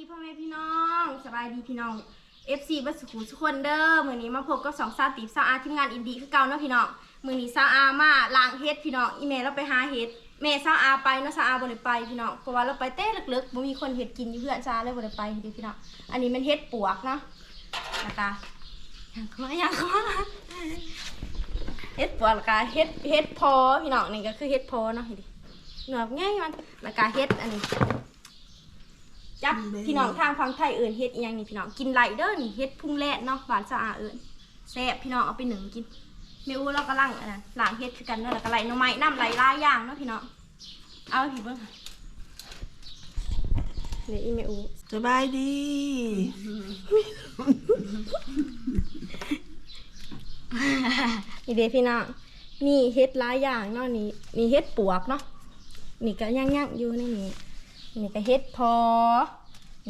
ดีพ่อแม่พี่น้องสบายดีพี่น้อง FC บัสขุทุกคนเด้อมือนี้มาพบกับสองซาติบซาอาทีมงานอินดีคือเก่าเนาะพี่น้องมือนี้ซาอามาล้างเฮ็ดพี่น้องอีเมลเราไปหาเฮ็ดแม่ซาอาไปเนาะซาอาบ่ได้ไปพี่น้องเพราะว่าเราไปเต้ลึกๆบ่มีคนเฮ็ดกินอยู่เพื่อนซาเลยบ่ได้ไปเด้พี่น้องอันนี้มันเฮ็ดปวกเนาะนะคะยังเข้ามายังเข้ามาเฮ็ดปวกแล้วก็เฮ็ดเฮ็ดพอพี่น้องนี่ก็คือเฮ็ดพอเนาะเห็นดิเหงือกง่ายมันแล้วก็เฮ็ดอันนี้ จับพี่น้องทางฟังไทยเอิญเฮ็ดอีหยังนี่พี่น้องกินไหลเด้อนี่เฮ็ดพุ่งแรดเนาะหวานสะอาดเอิญแซ่บพี่น้องเอาไปหนึ่งกินแม่อูเราก็ล่างอันนั้นล้างเฮ็ดคือกันเด้อแล้วก็ไหลหน่อไม้น้ำไหลหลายอย่างเนาะพี่น้องเอาให้พี่เบิ่งค่ะนี่อีแม่อูสบายดีนี่เด้พี่น้องมีเฮ็ดหลายอย่างเนาะนี่นี่เฮ็ดปวกเนาะนี่ก็ย่างๆอยู่ในนี้นี่ก็เฮ็ดพอ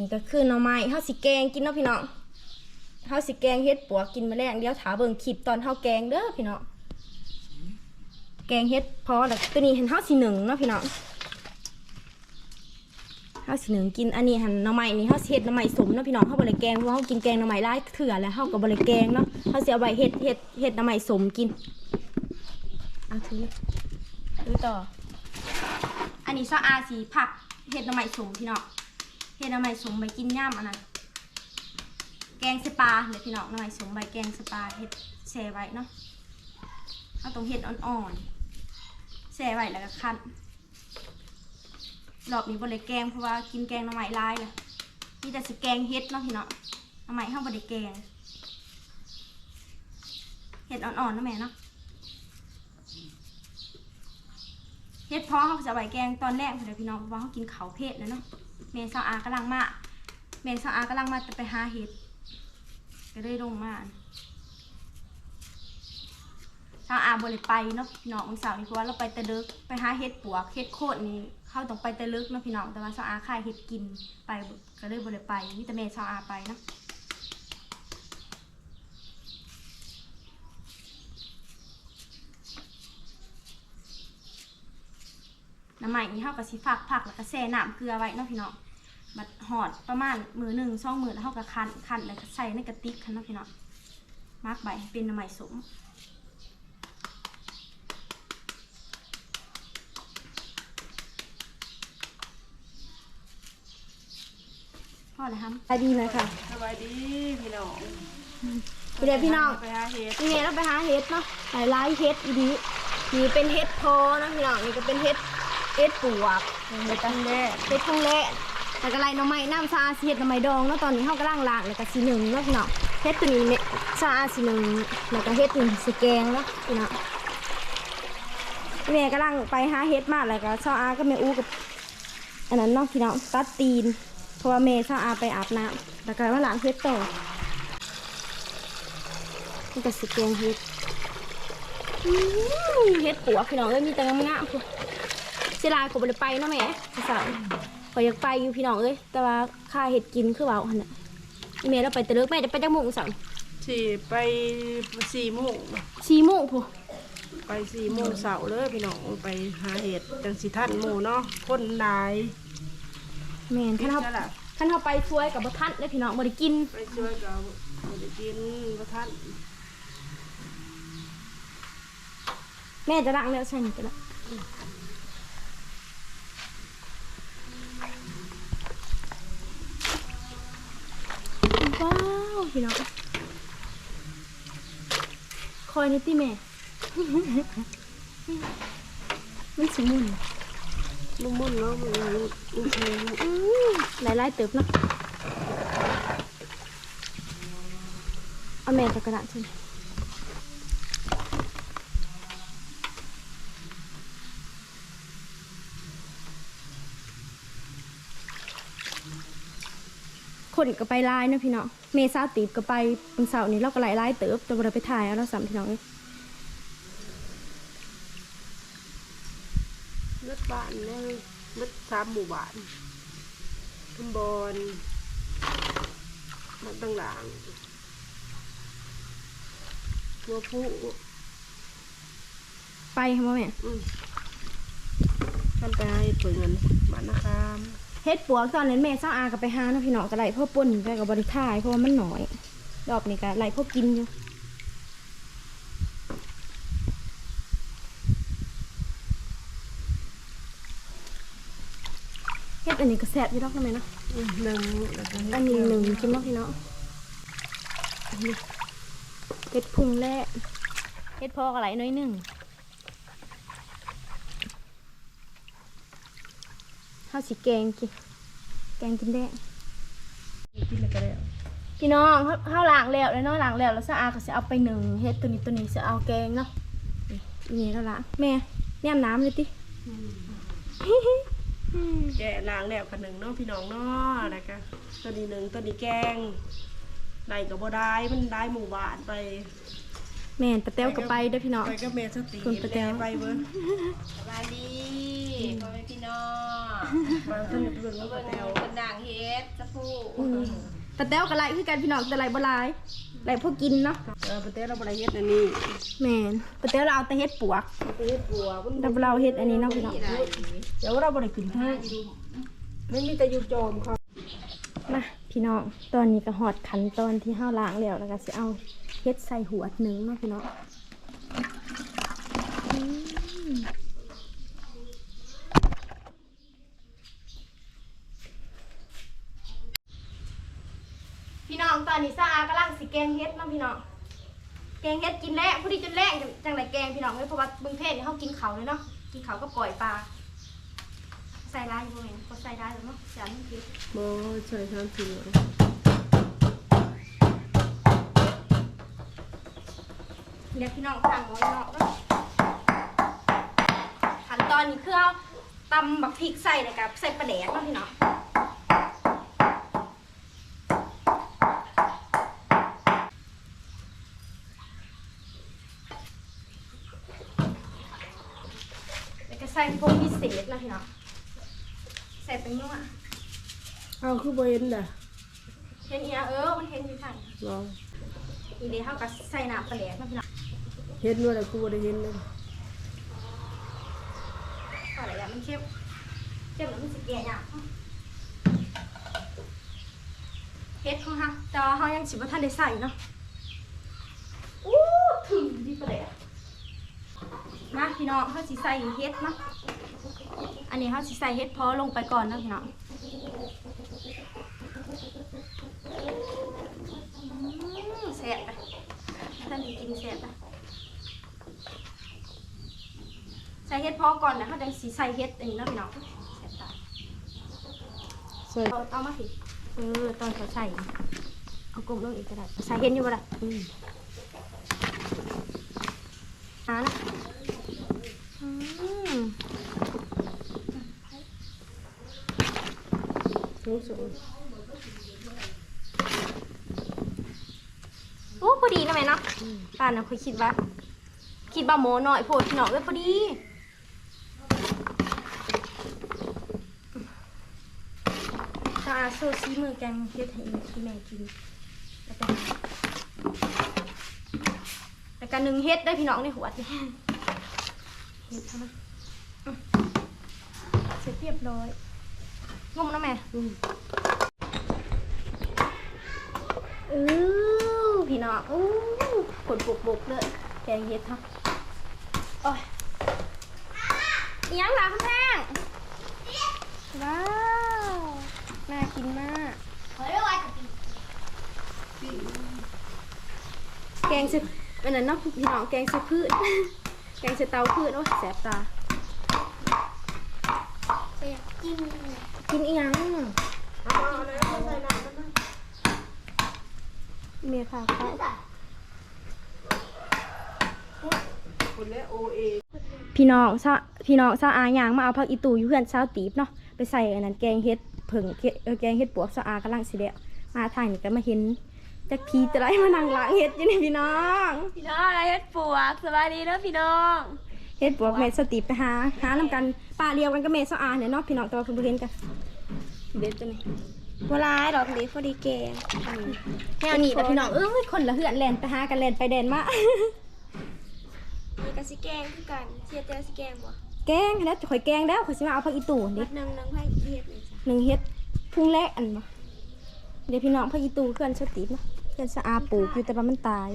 นี่ก็คือหน่อไม้เฮาสิแกงกินเนาะพี่น้องเฮาสิแกงเฮ็ดปัวกินมาแมลงเดี๋ยวถาเบิ่งคลิปตอนเฮาแกงเด้อพี่น้องแกงเฮ็ดพอแล้วตัวนี้เห็นเฮาสิหนึ่งเนาะพี่น้องเฮาสิหนึ่งกินอันนี้หันหน่อไม้นี่เฮาสิเฮ็ดหน่อไม้สมเนาะพี่น้องเฮาบ่ได้แกงเพราะว่าเฮากินแกงหน่อไม้หลายเถื่อแล้วเฮาก็บ่ได้แกงเนาะเฮาสิเอาไว้เฮ็ดเฮ็ดเฮ็ดหน่อไม้สมกินเอาถือถือต่อ อันนี้ซออาสีผักเฮ็ดหน่อไม้สมพี่น้อง เฮ็ดน่อไม้สมไปกินย่ามอันนั้นแกงสปาเลยพี่น้องหน่อยสมใบแกงสปาเฮ็ดแช่ไว้เนาะเอาตรงเฮ็ดอ่อนๆแช่ไว้แล้วก็คั้นรอบนี้บ่ได้แกงเพราะว่ากินแกงน่อไม้ลายเลยมีแต่สิแกงเฮ็ดเนาะพี่น้องน่อไม้เฮาบ่ได้แกงเฮ็ดอ่อนๆนะแม่เนาะเฮ็ดพอเฮาจะเอาไว้แกงตอนแรกเด้อพี่น้องเพราะว่าเฮากินเขาเผ็ดแล้วเนาะ เม่สองอากำลังมาเม่สองอากำลังมาจะไปหาเห็ดก็ได้ลงมาทางอาบริไปเนาะพี่น้องสาร์นี้เพราะว่าเราไปตะลึกไปหาเห็ดปวกเห็ดโคตรนี่เข้าต้องไปตะลึกเนาะพี่น้องแต่ว่าสาวอาขายเห็ดกินไปก็เลยบริไปวิตามินสาวอาไปเนาะ น้ำใหม่นี้เขาก็สิฝักผักแล้วก็แช่น้ำเกลือไว้เนาะพี่น้องบัดหอดประมาณมือหนึ่งสองมือแล้วเขาก็คันคันแล้วก็ใส่ในกระติกคันเนาะพี่น้องมาร์กใบให้เป็นน้ำใหม่สมพ่อเลยครับไปดีเลยค่ะสบายดีพี่น้องไปเดี๋ยวพี่น้องไปหาเห็ดนี่ไงเราไปหาเห็ดเนาะหลายไล่เห็ดอีดีนี่เป็นเห็ดโพเนาะพี่น้องนี่ก็เป็นเห็ด เห็ดปวกเห็ดตังแดดเห็ดทงแล่แล้วก็ไรน้ำไม้น้ำซาเห็ดน้ำไม้ดองเนาะตอนนี้เขากำลังลางแล้วก็สีหนึ่งเนาะพี่น้อเห็ดตัวนี้เนี่ยซาสีหนึ่งแล้วก็เห็ดนี่สีแกงเนาะพี่น้องแม่กำลังไปหาเห็ดมาแล้วก็ซาอาก็แม่อู้กับอันนั้นเนาะพี่น้องตัดตีนเพราะว่าแม่ซาอาไปอาบน้ำแล้วก็มาล้างเห็ดต่อนี่ก็สีแกงเห็ดเฮ็ดปัวพี่น้องเอ้ยมีแต่งามๆ เสียดายก็บ่ได้ไปเนาะแม่สาวขอยอยากไปอยู่พี่น้องเอ้ยแต่ว่าค่าเฮ็ดกินคือว่าหั่นน่ะอีแม่เราไปแต่เลิกแม่จะไปจักโมงสาวสี่ไปสี่โมง4โมงพุ่นไปสี่โมงเสาร์เลยพี่น้องไปหาเห็ดจังสิท่านหมู่เนาะคนหลายแม่นคันเฮานั่นล่ะคันเฮาไปช่วยกับบ่ทันเด้อพี่น้องบ่ได้กิน ไปช่วยเราบ่ได้กินบ่ท่านแม่จะล้างแล้วใช่นี่ก็ได้ว้ ว้าวพี่น้องคอยนิดติแม่ มันสิมุนมุนเนาะมันมันแข็งอืมหลายๆเติบเนาะเอาแม่จะกระดาษใช่ไหม คนก็ไปไลายเนาะพี่น้องเมษาตีบก็ไปวันเสาร์นี้เราก็ไล่ไล่เติบแต่บ่ได้ไปถ่ายเอาเราสามพี่น้องเอ้ยเลือดบ้านเนี่ยเลือดสามหมู่บ้านทุมบอนมันต่างหลังตัวผู้ไปค่ะแม่อืมท่านไปให้เปิดเงินบ้านนะครับ เฮ็ดปวกตอนนั้นแม่เจ้าอากับไปหาเนาะพี่น้องก็ไล่พ่อป่นไปกับบริทายเพราะว่ามันหน่อยรอบนี้ก็ไล่พ่อกินอยู่เฮ็ดอันนี้ก็แซ่บอยู่ดอกทำไมเนาะอืมหนึ่งแล้วก็อันนี้หนึ่งกินเนาะพี่น้องอันนี้เฮ็ดพุงแร่เฮ็ดพอกอะไรน้อยหนึ่ง ข้าวสีแกงกินแกงกินได้กินแล้วก็ได้พี่น้องเขาเขาล้างแล้วแล้วเนาะล้างแล้วแล้วสะอาดก็จะเอาไปหนึ่งเฮ็ดตัวนี้ตัวนี้จะเอาแกงเนาะนี่นี่แล้วละแม่แนมน้ำเลยติแกะล้างแล้วกันหนึ่งเนาะพี่น้องเนาะแล้วก็ตัวนี้หนึ่งตัวนี้แกงได้ก็บ่ได้มันได้หมู่บ้านไปแม่นตะเต้วก็ไปเด้อพี่น้องไปก็เมสตีคุณปะแต๋วไปเบิ้งสบายดี พ่อแม่พี่น้องมาท่านเบิ้งลูกเบิ่ปะงแตวคนด่างเฮ็ดสักครู่อืมตะเต้วก็ไล่คือกันพี่น้องแต่ไล่บ่ไล่ไล่พวกกินเนาะเออปะแตวเราบ่ได้เฮ็ดอันนี้แม่นตะเต้วเราเอาแต่เฮ็ดปวกไปเฮ็ดบัวมันแต่เราเฮ็ดอันนี้เนาะพี่น้องเดี๋ยวเราบ่ได้กินแท้ไม่มีแต่อยู่โจมเขามาพี่น้องตอนนี้ก็หอดขันตอนที่ห้าล้างแล้วแล้วก็สิเอาเฮ็ดใส่หัวหนึ่งเนาะพี่น้อง อืมพี่น้องตอนนี้ซาอากำลังสิแกงเฮ็ดเนาะพี่น้องแกงเฮ็ดกินแรกผู้ที่จนแรกจังไรแกงพี่น้องเลยเพราะว่าเบึงเพศนี่เขากินเขาเลยเนาะกินเขาก็ปล่อยปลาใส่ร้ายอยู่บ่แม่นก็ใส่ร้ายแล้วเนาะจานนี้คือบ่ใส่ทำสิเดี๋ยวพี่น้องสั่งไว้เนาะขั้นตอนนี้คือเอาตำบักพริกใส่เลยกับใส่ปลาแดกเนาะพี่น้องแล้วก็ใส่พวกพิเศษเนาะพี่น้องใส่เป็นนัวเอาคือบ่เห็นน่ะเห็นอีอะเออมันเห็นอยู่ทางลองอีเดียวเขาก็ใส่น้ำปลาแดกเนาะพี่น้องเห็นว่าแต่กูบ่ได้เห็นเลยอะไรอะมันเข้มเข้มแล้วมันสิแก่ยากเนาะเฮ็ดของฮะแต่ว่าเขายังสิบ่ทันได้ใส่เนาะอู้ถึงดีปะเลย มาพี่น้องเขาสิใส่เฮ็ดเนาะอันนี้เขาสิใส่เฮ็ดพอลงไปก่อนเนาะพี่น้องอืมแซ่บไปท่านได้กินแซ่บไปใส่เฮ็ดพอก่อนนะเขาจะสิใส่เฮ็ดอันนี้เนาะพี่น้องแซ่บตายใส่เอาเอามาสิเออตอนเขาใส่เอากลมลงอีกก็ได้ใส่เห็นอยู่บ่ล่ะอืมหานะอืม สูงสูงโอ้พอดีนะแม่เนาะป้าน่ะเคยคิดว่า คิดว่าโมหน่อยโพดพี่น้องเอ้ยพอดีตาโซซีมือแกงเฮ็ดให้ที่แม่กินแล้วก็แล้วก็หนึ่งเฮ็ดได้พี่น้องในหัวนี่เฮ็ดท่านั้นอืมเสร็จเรียบร้อย งมนะแม่อืมอู้พี่น้องอู้ขนปุกบุกเลยแกงเห็ดครับโอ้ยอิหยังล่ะคุณแม่งว้าว น่ากินมากแกงใส่เป็นอันนั้นเนาะพี่น้องแกงใส่พืช แกงใส่เตาพืชโอ้ยแสบตา กินกินอีหยังเอะเมียค่ะคนและโอเอพี่น้องซะพี่น้องซาอายางมาเอาผักอีตูอยู่เพื่อนเช้าตีบเนาะไปใส่อันนั้นแกงเฮ็ดเผิงเฮ็ดเอแกงเฮ็ดปวกซาอากำลังสิเดะมาทางนี้ก็มาเห็นจักพีจะไรมานั่งล้างเฮ็ดอยู่นี่พี่น้อง พี่น้องอะไรเฮ็ดปวกสบายดีเด้อพี่น้อง เฮ็ดปวกแม่สตีบไปหาหานำกันป้าเรียวกันกับแม่ซาอาเนี่ยเนาะพี่น้องแต่ว่าเพิ่นบ่เห็นกันเด็ดจังนี่บ่ร้ายดอกนี้พอดีแกงแนวนี้แต่พี่น้องเอ้ยคนละเฮือนแล่นไปหากันแล่นไปแดนมานี่ก็สิแกงคือกันเทียบแต่สิแกงบ่แกงแล้วข่อยแกงแล้วข่อยสิมาเอาผักอีตูนี่นึงนึงให้เฮ็ดเลยจ้ะหนึ่งเฮ็ดพุ่งแรกอันบ่เดี๋ยวพี่น้องพระอีตูเพื่อนสติปนะเพื่อนสะอาปลูกอยู่แต่ว่ามันตาย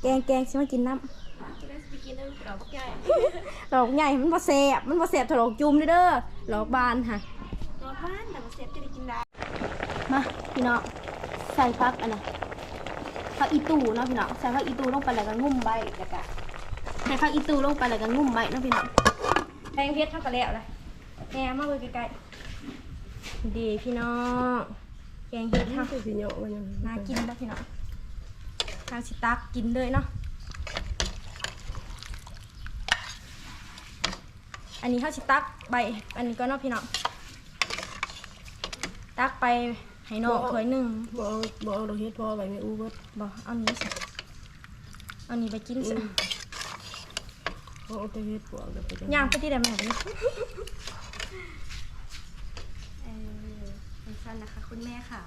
แกงแกงสิมากินน้ำดอกใหญ่มันบ่แสบมันบ่แสบถลอกจุ่มเด้อเด้อดอกบานค่ะรอบ้านแต่ว่าเซฟจะได้กินได้มาพี่น้องใส่พักอันน่ะพักอีตูเนาะพี่น้องใส่พักอีตูลงไปแล้วก็งุ่มใบแล้วก็ใส่พักอีตูลงไปแล้วก็งุ่มใบเนาะพี่น้องแพงเพชรเท่ากันแล้วเลยแหน่มาเบิ่งใกล้ๆดีพี่น้องแกงเฮ็ดถ้าค่ะสิเหยาะมันยังน่ากินเนาะพี่น้อง ทางสิตักกินเลยเนาะ อันนี้ข้าวสิตักใบ อันนี้ก็เนาะพี่น้อง ตักไปให้น้องถ้วยหนึ่งบ่เอาบ่เอาดอกเฮ็ดพอไว้ไม่อู้เบิดบอกเอานี้สิเอานี้ไปกินสิบ่เอาแต่เฮ็ดปวกเดี๋ยวไปจัย่างไปที่ใดแม่นี่เออเป็นสั้นนะคะ คุณแม่ค่ะ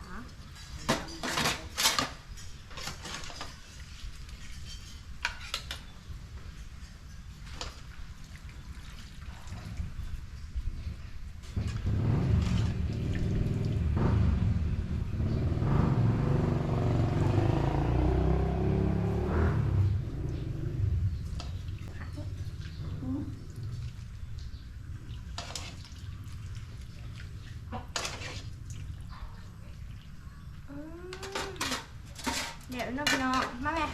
เดี๋ยวน้องพี่น้องมาแม่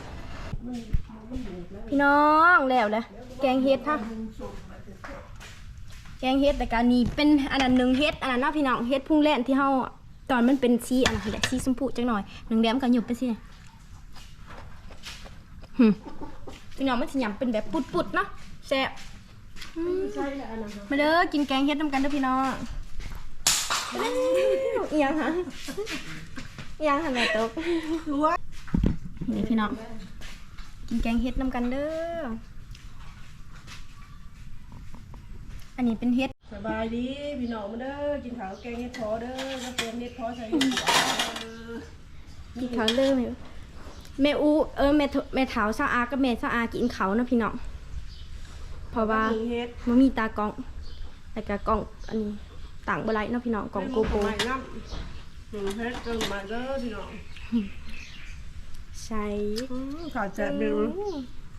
พี่น้องแล้วเลยแกงเฮ็ดค่ะแกงเฮ็ดแต่การนี้เป็นอันนั้นหนึ่งเฮ็ดอันนั้นเนาะพี่น้องเฮ็ดพุ่งแล่นที่เฮาตอนมันเป็นสีอันนั้นแหละสีชมพูจังหน่อยหนึ่งแดมกันหยุบไปสิหึพี่น้องมันสิหยำเป็นแบบปุดๆเนาะแซ่บใช่แล้วอันนั้นค่ะมาเด้อกินแกงเฮ็ดน้ำกันเด้อพี่น้องเอียงฮะเอี ยงหันแม่ตกรู้ว่านี่พี่น้องกินแกงเฮ็ดน้ำกันเด้อ อันนี้เป็นเฮ็ดสบายดีพี่น้องมาเด้อกินข้าวแกงเฮ็ดพอเด้อก็เตรียมเฮ็ดพอใส่หัวกินข้าวเด้อแม่แม่อูเออแม่ทแม่เถาซาอากับแม่ซาอากินเขาวเนาะพี่น้องเพราะว่าหนึ่งเฮ็ดมันมีตากล้องแต่กะกล้องอันนี้ต่างบ่ไรเนาะพี่น้องกล้องโกโปรใหม่น้ำ หนึ่งเฮ็ดเกินมาเด้อพี่น้องใช่อืมขาดแซ่บเด้อ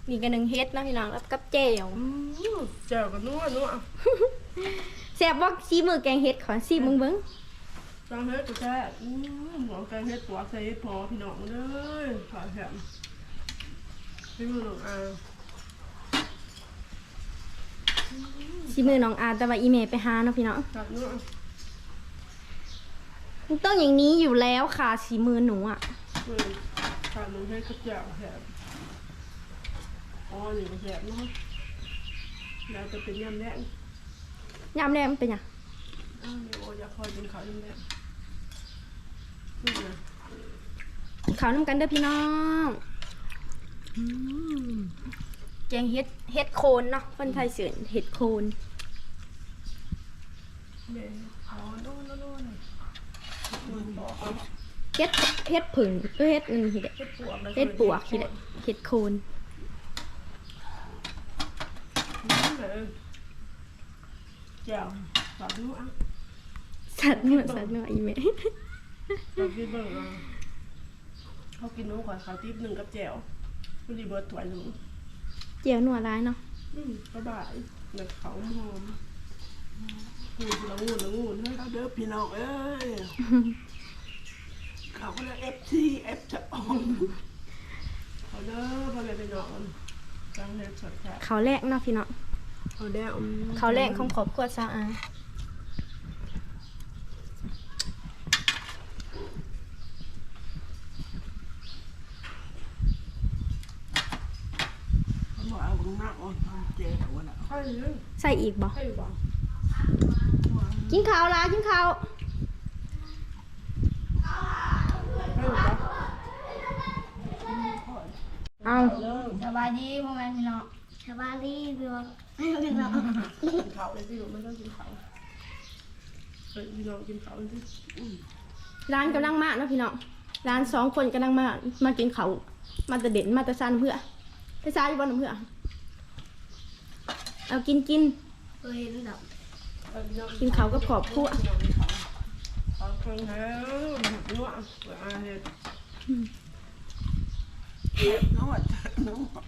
มีกันหนึ่งเฮ็ดเนาะพี่น้องแล้วกับแจ่วอืมแจ่วกันนัวนัวแซ่บบ่ซีมือแกงเฮ็ดขอซีมึงเบิ่งจังเฮ็ดก็แซ่บอืมหมองแกงเฮ็ดปวกใส่เฮ็ดพอพี่น้องมาเด้อขาดแซ่บพี่มือน้องอาซีมือน้องอาแต่ว่าอีเมลไปหาเนาะพี่น้องขาดนัว มันต้องอย่างนี้อยู่แล้วค่ะสีมือหนูอะเออขาดหนึ่งเฮ็ดก็แจ่วแซ่บอ๋อนี่ก็แซ่บเนาะแล้วจะเป็นยำแดงยามแรกมันเป็นหยังอ้าวเดี๋ยวโออยากคอยกินข้าวยำแดงนี่นะขาวน้ำกันเด้อพี่น้องแกงเฮ็ดเฮ็ดโคนเนาะคนไทยเสือนเฮ็ดโคนเดี๋ยวเอาโน่นโน่นโน่นมันบอก เอาเฮ็ดเฮ็ดผึ่งเออเฮ็ดอันนี้แหละเฮ็ดปวกแล้วเฮ็ดปวกทีแหละเฮ็ดโคนนี่เลยแจ่วขาดนัวสัตว์หนวดสัตว์หนวดอีเมลเราคิดเบิ่งเอาเขากินหนูขอยเขาวติ๊บหนึ่งกับแจ่วพอดีเบิร์ดถ้วยหนึ่งเจียวหนวดร้ายเนาะอืมสบายแบบเขาหอมหูละงูละงูเฮ้ยเอาเด้อพี่น้องเอ้ย เขาก็เลยเอฟทีเอฟจะอองเขาเด้อพ่อแม่พี่น้องจังเฮ็ดสดแท้เขาวแรกเนาะพี่น้องเขาแด้อมเขาวแรกของครอบครัวซาอาเขาบอกเอาบังหน้าอ่อนเจ๊เอาวันน่ะใช่เลยใส่อีกบ่ใช่บ่กินข้าวลากินข้าว ใช่บ่ เอาสบายดีพ่อแม่พี่น้องสบายดีพี่น้องพี่น้องกินข้าวเลยพี่น้องไม่ต้องกินข้าวเฮ้ยพี่น้องกินข้าวเลยสิอืมร้านกำลังมาเนาะพี่น้องร้านสองคนกำลังมามากินเขาวมาแต่เด่นมาแต่ซานเพื่อไปซาอยู่บ้านเพื่อเอากินกินเคยเห็นดอกกินเขาวกับขอบครัว เอาเครองแล้วนัวเปิดอาเฮ็ดนวดนวด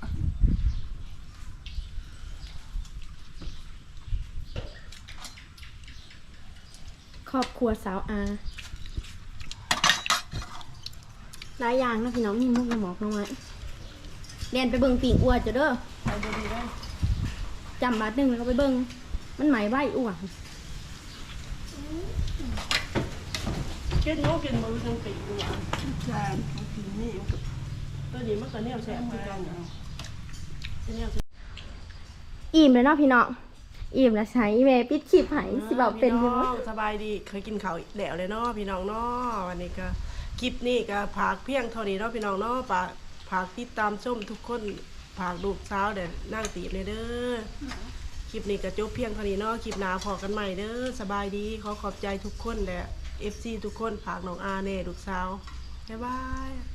ครอบครัวสาวอาหลายอย่างนะพี่น้องมีมุกกระหมอกน้องไม้เรียนไปเบิ่งปิ่งอ้วจะเด้อไปดีได้จำบาทหนึ่งแล้วก็ไปเบิ่งมันไหมไหวอ้วน กินโง่กินมือจังปีกูอะจานของกินนี่ตัวนี้มันก็แนวแซ่บมืคือกันเนาะแนวอิ่มเลยเนาะพี่น้องอิ่มแล้วใช้แม่ปิดขีบไห้สิบอกเป็นยู่น้องสบายดีเคยกินข้าวแล้วเลยเนาะพี่น้องเนาะวันนี้ก็คลิปนี้ก็ผากเพียงเท่านี้เนาะพี่น้องเนาะฝากผากติดตามชมทุกคนผากลูกสาวเด่นนั่งตีบเลยเด้อคลิปนี้ก็จบเพียงเท่านี้เนาะคลิปหน้าพอกันใหม่เด้อสบายดีขอขอบใจทุกคนและ FC ทุกคนฝากน้องอาเน่ลูกสาวบ๊ายบาย